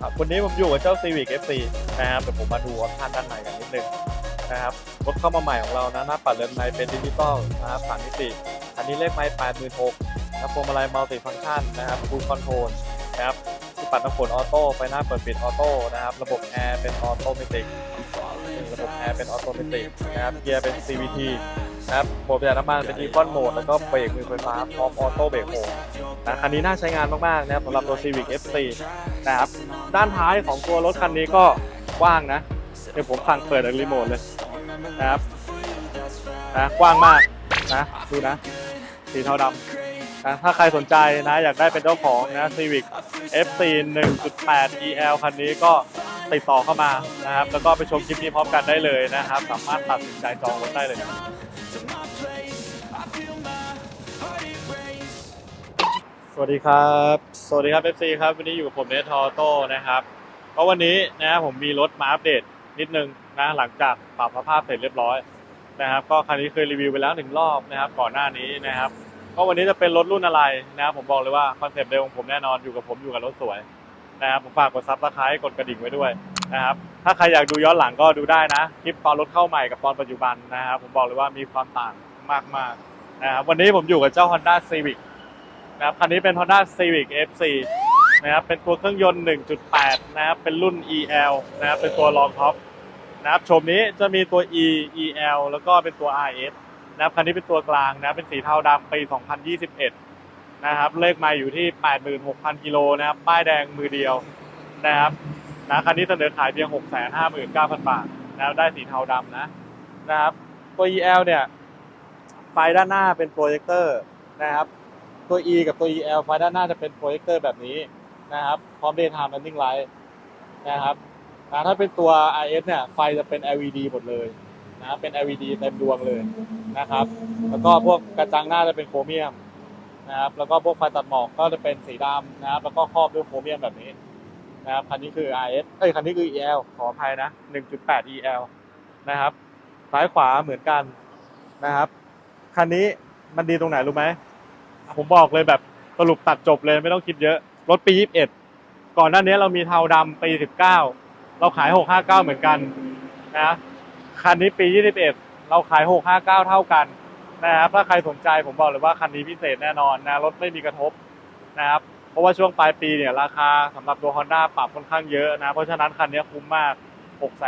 ครับวันนี้ผมอยู่กับเจ้า Civic FC นะครับเดี๋ยวผมมาดูออปชั่นด้านในกันนิดนึงนะครับรถเข้ามาใหม่ของเรานะหน้าปัดเรือนเป็นดิจิตอลนะครับสามมิติอันนี้เลขไม้แปดหมื่นหกนะพวงมาลัยมัลติฟังก์ชันนะครับฟูลคอนโทรลนะครับที่ปัดน้ำฝนออโต้ไฟหน้าเปิดปิดออโต้นะครับระบบแอร์เป็นออโตเมติกระบบแอร์เป็นออโตเมติกนะครับเกียร์เป็น CVT นะครับโหมดประหยัดน้ำมันเป็นอีคอนโหมดแล้วก็เบรกมือไฟฟ้าพร้อมออโต้เบรกโฮนะคันนี้น่าใช้งานมากๆนะครับสำหรับตัว Civic FC นะครับด้านท้ายของตัวรถคันนี้ก็กว้างนะเดี๋ยวผมสั่งเปิดรีโมทเลยนะครับนะกว้างมากนะดูนะ สีเทาดำนะถ้าใครสนใจนะอยากได้เป็นเจ้าของนะ Civic FC 1.8 EL คันนี้ก็ติดต่อเข้ามานะครับ แล้วก็ไปชมคลิปนี้พร้อมกันได้เลยนะครับ สามารถตัดสินใจจองรถได้เลย สวัสดีครับ สวัสดีครับ FC ครับ วันนี้อยู่กับผมเนทอโต้นะครับก็วันนี้นะผมมีรถมาอัปเดตนิดนึงนะหลังจากปรับสภาพเสร็จเรียบร้อยนะครับ ก็คันนี้เคยรีวิวไปแล้วหนึ่งรอบนะครับ ก่อนหน้านี้นะครับ ก็วันนี้จะเป็นรถรุ่นอะไรนะครับผมบอกเลยว่าคอนเซปต์เดิมของผมแน่นอนอยู่กับผมอยู่กับรถสวยนะครับผมฝากกดซับสไครต์กดกระดิ่งไว้ด้วยนะครับ ถ้าใครอยากดูย้อนหลังก็ดูได้นะคลิปตอนรถเข้าใหม่กับตอนปัจจุบันนะครับผมบอกเลยว่ามีความต่างมากๆนะครับวันนี้ผมอยู่กับเจ้า Honda Civic นะครับคันนี้เป็น Honda Civic FC นะครับเป็นตัวเครื่องยนต์ 1.8 นะครับเป็นรุ่น EL นะครับเป็นตัวรองท็อปนะครับโฉมนี้จะมีตัว E EL แล้วก็เป็นตัว RS นะครับคันนี้เป็นตัวกลางนะเป็นสีเทาดำปี 2021 นะครับเลขไมาอยู่ที่ 86,000 กิโลนะครับป้ายแดงมือเดียวนะครับนะคันนี้เสนอขายเพียง 659,000 บาทนะครับได้สีเทาดำนะนะครับตัว EL เนี่ยไฟด้านหน้าเป็นโปรเจคเตอร์นะครับ ตัว E กับตัว EL ไฟด้านหน้าจะเป็นโปรเจคเตอร์แบบนี้นะครับพร้อม daytime running light นะครับนะถ้าเป็นตัว RS เนี่ยไฟจะเป็น LED หมดเลยนะเป็น LED เต็มดวงเลยนะครับ แล้วก็พวกกระจังหน้าจะเป็นโครเมียมนะครับ แล้วก็พวกไฟตัดหมอกก็จะเป็นสีดำนะครับ แล้วก็ครอบด้วยโครเมียมแบบนี้นะครับ คันนี้คือ RS เอ้ย คันนี้คือ EL ขออภัยนะ 1.8 EL นะครับ ซ้ายขวาเหมือนกันนะครับ คันนี้มันดีตรงไหนรู้ไหม ผมบอกเลยแบบสรุปตัดจบเลยไม่ต้องคิดเยอะ รถปี 21 ก่อนหน้านี้เรามีเทาดำปี 19 เราขาย 659 เหมือนกันนะคันนี้ปี 21 เราขาย 659 เท่ากันนะครับถ้าใครสนใจผมบอกเลยว่าคันนี้พิเศษแน่นอนนะรถไม่มีกระทบนะครับเพราะว่าช่วงปลายปีเนี่ยราคาสำหรับตัว Honda ปรับค่อนข้างเยอะนะเพราะฉะนั้นคันนี้คุ้มมาก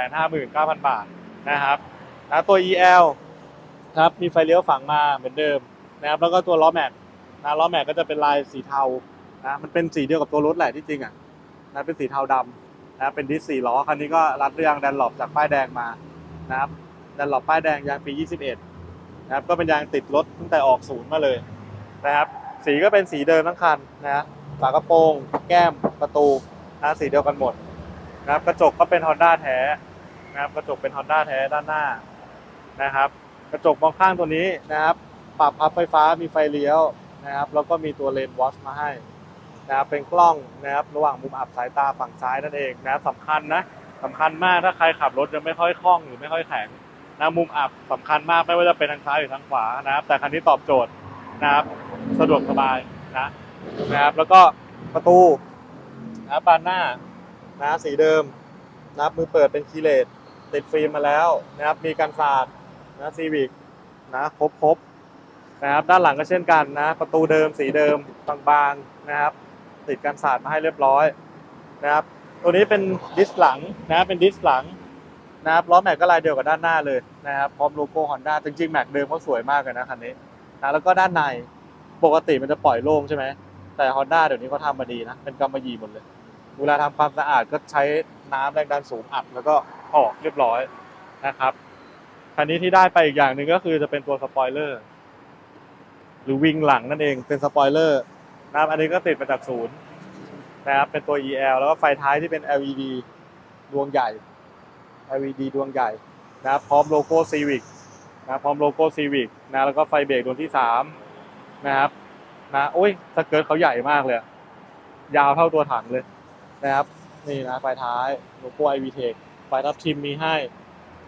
659,000 บาทนะครับนะตัว EL ครับมีไฟเลี้ยวฝังมาเหมือนเดิมนะครับแล้วก็ตัวล้อแม็ก นะล้อแม็กก็จะเป็นลายสีเทานะมันเป็นสีเดียวกับตัวรถแหละที่จริงอะนะเป็นสีเทาดำนะเป็นดิสสี่ล้อคันนี้ก็รัดเรียงแดนหลบจากป้ายแดงมานะครับแดนหลบป้ายแดงยางปี 21นะครับก็เป็นยางติดรถตั้งแต่ออกศูนย์มาเลยนะครับสีก็เป็นสีเดิมทั้งคันนะฝากระโปรง แก้มประตูนะสีเดียวกันหมดนะครับกระจกก็เป็น Honda แท้นะครับกระจกเป็น Honda แท้ด้านหน้านะครับ กระจกมองข้างตัวนี้นะครับ ปรับพับไฟฟ้ามีไฟเลี้ยว นะครับ แล้วก็มีตัวเลนวอชมาให้นะครับเป็นกล้องนะครับระหว่างมุมอับสายตาฝั่งซ้ายนั่นเองนะสำคัญนะสำคัญมากถ้าใครขับรถยังไม่ค่อยคล่องหรือไม่ค่อยแข็งนะมุมอับสำคัญมากไม่ว่าจะเป็นทางซ้ายหรือทางขวานะครับ แต่คันนี้ตอบโจทย์นะครับ สะดวกสบายนะนะครับ แล้วก็ประตูนะครับานหน้านะสีเดิมนะครับมือเปิดเป็นคีเลสติดฟิล์มมาแล้วนะครับ มีกันสาดนะซีวิกนะครบครบ นะครับ ด้านหลังก็เช่นกันนะ ประตูเดิมสีเดิมบางๆนะครับ ติดกันสาดมาให้เรียบร้อยนะครับ ตัวนี้เป็นดิสหลังนะเป็นดิสหลังนะครับล้อแม็กก็ลายเดียวกับด้านหน้าเลยนะครับพร้อมโลโก้ฮอนด้าจริงๆแม็กเดิมเขาสวยมากเลยนะคันนี้นะแล้วก็ด้านในปกติมันจะปล่อยโล่งใช่ไหมแต่ฮอนด้าเดี๋ยวนี้เขาทำมาดีนะ เป็นกำมะหยี่หมดเลย เวลาทำความสะอาดก็ใช้น้ำแรงดันสูงอัดแล้วก็ออกเรียบร้อยนะครับคันนี้ที่ได้ไปอีกอย่างหนึ่งก็คือจะเป็นตัวสปอยเลอร์ หรือวิงหลังนั่นเองเป็นสปอยเลอร์นะครับอันนี้ก็ติดมาจากศูนย์นะครับเป็นตัว EL แล้วก็ไฟท้ายที่เป็น LED ดวงใหญ่ LED ดวงใหญ่นะครับพร้อมโลโก้ Civic นะพร้อมโลโก้ Civic นะแล้วก็ไฟเบรกดวงที่3นะครับนะโอ้ยสเกิร์ตเขาใหญ่มากเลย ยาวเท่าตัวถังเลยนะครับนี่นะไฟท้ายโลโก้ i v tech ไฟทับทิมมีให้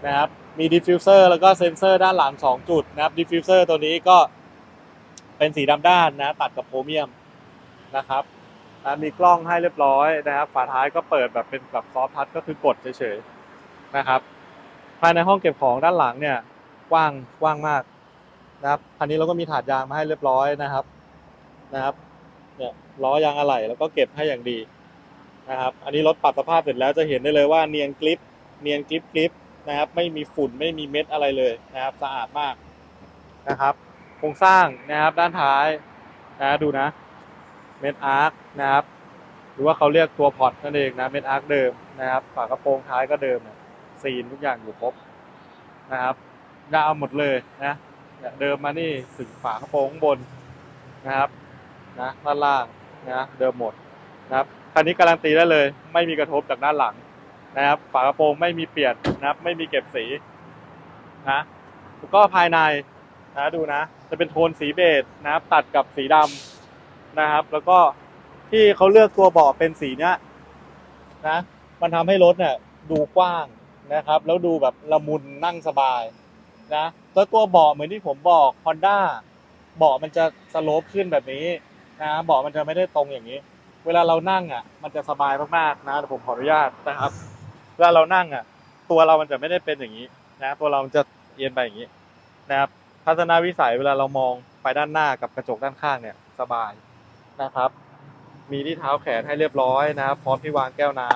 นะครับมีดิฟฟิวเซอร์แล้วก็เซนเซอร์ด้านหลัง 2 จุดนะครับดิฟฟิวเซอร์ตัวนี้ก็ เป็นสีดำด้านนะ ตัดกับโครเมียมนะครับนะมีกล้องให้เรียบร้อยนะครับ ฝาท้ายก็เปิดแบบเป็นแบบซอฟทัชก็คือกดเฉยๆนะครับ ภายในห้องเก็บของด้านหลังเนี่ยกว้างกว้างมากนะครับคันนี้เราก็มีถาดยางมาให้เรียบร้อยนะครับนะครับเนี่ยล้อยางอะไหล่แล้วก็เก็บให้อย่างดีนะครับ อันนี้รถปรับสภาพเสร็จแล้วจะเห็นได้เลยว่าเนียนกริปเนียนกริปกริปนะครับ ไม่มีฝุ่นไม่มีเม็ดอะไรเลยนะครับ สะอาดมากนะครับ โครงสร้างนะครับด้านท้ายนะดูนะเม็ดอาร์คนะครับ หรือว่าเขาเรียกตัวพอร์ตนั่นเองนะเม็ดอาร์คเดิมนะครับฝากระโปรงท้ายก็เดิมนะซีนทุกอย่างอยู่ครบนะครับยาวหมดเลยนะเดิมมานี่ถึงฝากระโปรงข้างบนนะครับนะด้านล่างนะเดิมหมดนะครับคันนี้การันตีได้เลย ไม่มีกระทบจากด้านหลังนะครับ ฝากระโปรงไม่มีเปลี่ยนนะครับ ไม่มีเก็บสีนะแล้วก็ภายในนะดูนะ จะเป็นโทนสีเบจนะครับตัดกับสีดำนะครับ แล้วก็ที่เขาเลือกตัวเบาะเป็นสีเนี้ยนะ มันทำให้รถเนี่ยดูกว้างนะครับ แล้วดูแบบละมุนนั่งสบายนะแล้วตัวเบาะเหมือนที่ผมบอก Honda เบาะมันจะสโลปขึ้นแบบนี้นะเบาะมันจะไม่ได้ตรงอย่างนี้ เวลาเรานั่งอะ มันจะสบายมากๆนะผมขออนุญาตนะครับเวลาเรานั่งอะ ตัวเรามันจะไม่ได้เป็นอย่างนี้นะ ตัวเรามันจะเอียงไปอย่างนี้นะครับ ทัศนวิสัยเวลาเรามองไปด้านหน้ากับกระจกด้านข้างเนี่ยสบายนะครับ มีที่เท้าแขนให้เรียบร้อยนะครับ พร้อมที่วางแก้วน้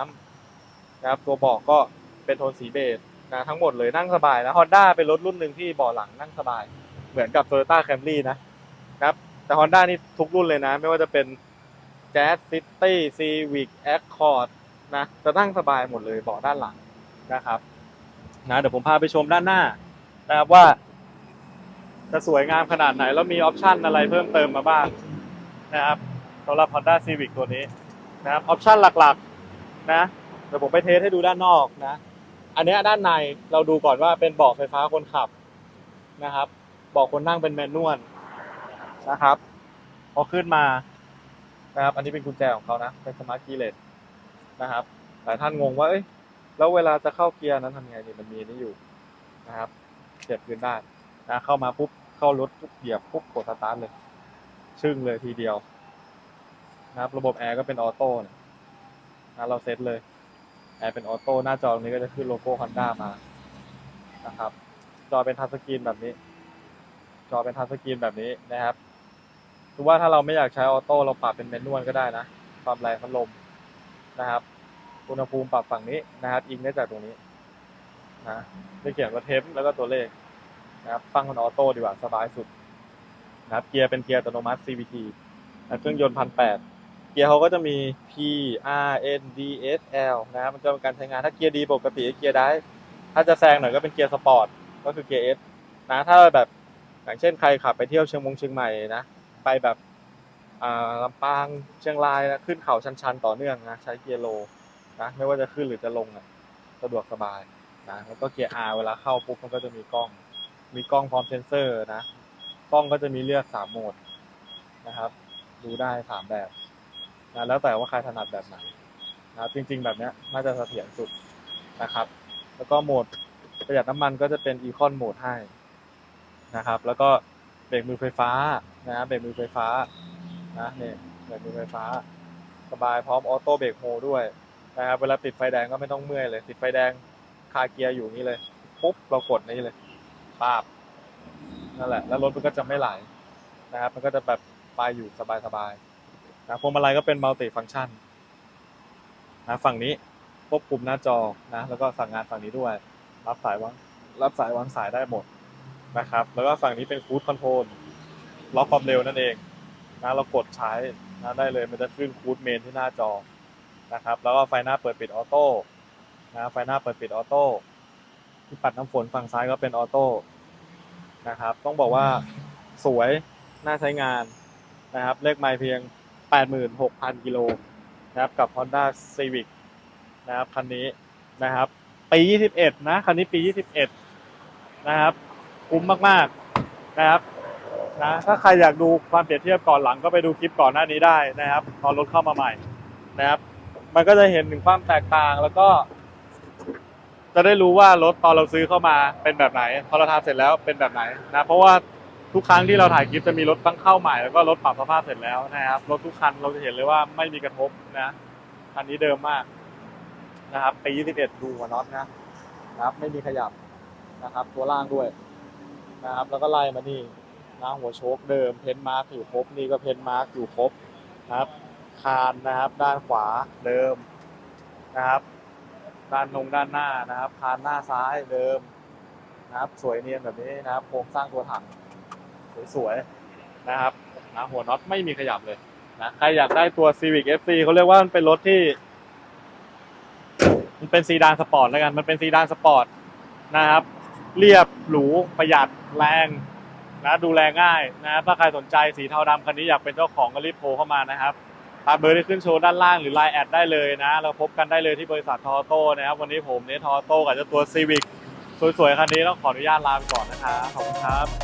ำนะครับ ตัวเบาะก็เป็นโทนสีเบจนะทั้งหมดเลยนั่งสบายนะฮอนด้าเป็นรถรุ่นหนึ่งที่เบาะหลังนั่งสบาย เหมือนกับ Toyota Camry นะครับแต่ Honda นี่ทุกรุ่นเลยนะ ไม่ว่าจะเป็น Jazz City Civic Accord นะจะนั่งสบายหมดเลยเบาะด้านหลังนะครับนะเดี๋ยวผมพาไปชมด้านหน้านะครับว่า จะสวยงามขนาดไหน แล้วมีออปชันอะไรเพิ่มเติมมาบ้างนะครับสำหรับ Honda Civic ตัวนี้นะครับออปชันหลักๆนะเดี๋ยวผมไปเทสให้ดูด้านนอกนะ อันนี้ด้านในเราดูก่อนว่าเป็นเบาะไฟฟ้าคนขับนะครับเบาะคนนั่งเป็นแมนนวลนะครับพอขึ้นมานะครับ อันนี้เป็นกุญแจของเขานะ เป็นสมาร์ทคีย์เลสนะครับ หลายท่านงงว่า เอ้ย แล้วเวลาจะเข้าเกียร์นั้นทำไงนี่มันมีนี่อยู่นะครับเสียบคืนได้นะ เข้ามาปุ๊บ เข้ารถปุ๊บเหยียบปุ๊บกดสตาร์ทเลย ชึ่งเลยทีเดียว นะครับ ระบบแอร์ก็เป็นออโต้นะเราเซตเลย แอร์เป็นออโต้หน้าจอตรงนี้ก็จะขึ้นโลโก้ Honda มานะครับ จอเป็นทัชสกรีนแบบนี้ จอเป็นทัชสกรีนแบบนี้นะครับคือว่าถ้าเราไม่อยากใช้ออโต้เราปรับเป็นแมนนวลก็ได้นะ ความแรงพัดลมนะครับอุณหภูมิปรับฝั่งนี้นะครับ อิงได้จากตรงนี้นะได้เขียนว่าเทมแล้วก็ตัวเลข นะครับตั้งเป็นออโต้ดีกว่าสบายสุดนะครับเกียร์เป็นเกียร์อัตโนมัติ CVT นะเครื่องยนต์พันแปดเกียร์เขาก็จะมี P R N D S L นะครับมันจะเป็นการใช้งานถ้าเกียร์ดีปกติเกียร์ได้ ถ้าจะแซงหน่อยก็เป็นเกียร์สปอร์ตก็คือเกียร์ S นะถ้าแบบอย่างเช่นใครขับไปเที่ยวเชียงมงเชียงใหม่นะไปแบบลำปางเชียงรายนะขึ้นเขาชันๆ ต่อเนื่องนะใช้เกียร์โลนะไม่ว่าจะขึ้นหรือจะลงนะสะดวกสบายนะแล้วก็เกียร์ R เวลาเข้าปุ๊บมันก็จะมีกล้อง มีกล้องพร้อมเซนเซอร์นะ กล้องก็จะมีเลือกสามโหมดนะครับ ดูได้สามแบบนะแล้วแต่ว่าใครถนัดแบบไหนนะครับจริง ๆ แบบนี้น่าจะเสถียรสุดนะครับ แล้วก็โหมดประหยัดน้ำมันก็จะเป็นอีคอนโหมดให้นะครับ แล้วก็เบรกมือไฟฟ้านะเบรกมือไฟฟ้านะเนี่ยเบรกมือไฟฟ้า สบายพร้อมออโต้เบรกโฮด้วยนะครับเวลาติดไฟแดงก็ไม่ต้องเมื่อยเลย ติดไฟแดงคาเกียร์อยู่นี่เลยปุ๊บเรากดนี่เลยปาบ นั่นแหละ แล้วรถมันก็จะไม่ไหลนะครับ มันก็จะแบบไปอยู่สบายๆนะพวงมาลัยก็เป็นมัลติฟังชันนะฝั่งนี้ควบคุมหน้าจอนะ แล้วก็สั่งงานฝั่งนี้ด้วย รับสายวางรับสายวางสายได้หมดนะครับ แล้วก็ฝั่งนี้เป็นคูดคอนโทรลล็อกความเร็วนั่นเองนะเรากดใช้นะได้เลยมันจะขึ้นคูดเมนที่หน้าจอนะครับ แล้วก็ไฟหน้าเปิดปิดออโต้นะไฟหน้าเปิดปิดออโต้ที่ปัดน้ำฝนฝั่งซ้ายก็เป็นออโต้ นะครับ ต้องบอกว่าสวยน่าใช้งานนะครับเลขไมล์เพียง 86,000 กิโลนะครับกับ Honda Civic นะครับคันนี้นะครับ ปี 21 นะ คันนี้ปี 21 นะครับ คุ้มมาก ๆ นะครับนะถ้าใครอยากดูความเปรียบเทียบก่อนหลังก็ไปดูคลิปก่อนหน้านี้ได้นะครับ ตอนรถเข้ามาใหม่นะครับ มันก็จะเห็นถึงความแตกต่างแล้วก็ จะได้รู้ว่ารถตอนเราซื้อเข้ามาเป็นแบบไหน พอเราทำเสร็จแล้วเป็นแบบไหนนะเพราะว่าทุกครั้งที่เราถ่ายคลิปจะมีรถตั้งเข้าใหม่แล้วก็รถปรับสภาพเสร็จแล้วนะครับรถทุกคันเราจะเห็นเลยว่าไม่มีกระทบนะคันนี้เดิมมากนะครับปี21ดูหัวน็อตนะนะครับ ไม่มีขยับนะครับ ตัวล่างด้วยนะครับ แล้วก็ไล่มานี่นะหัวโชคเดิมเพนมาร์กอยู่ครบนี่ก็เพนมาร์กอยู่ครบนะครับ คานนะครับ ด้านขวาเดิมนะครับ ด้านนงด้านหน้านะครับคานหน้าซ้ายเดิมนะครับ สวยเนียนแบบนี้นะครับโครงสร้างตัวถัง สวยๆนะครับนะหัวน็อตไม่มีขยับเลยนะใครอยากได้ตัว Civic FC เขาเรียกว่ามันเป็นรถที่ มันเป็นซีดานสปอร์ตแล้วกัน มันเป็นซีดานสปอร์ตนะครับ เรียบหรูประหยัดแรงนะดูแลง่ายนะถ้าใครสนใจสีเทาดำคันนี้อยากเป็นเจ้าของก็รีบโทรเข้ามานะครับ ตามเบอร์ที่ขึ้นโชว์ด้านล่างหรือไลน์แอดได้เลยนะ เราพบกันได้เลยที่บริษัททอโต้นะครับ วันนี้ผมเนททอโต้กับเจ้าตัวซีวิกสวยๆ คันนี้ต้องขออนุญาตลาไปก่อนนะครับขอบคุณครับ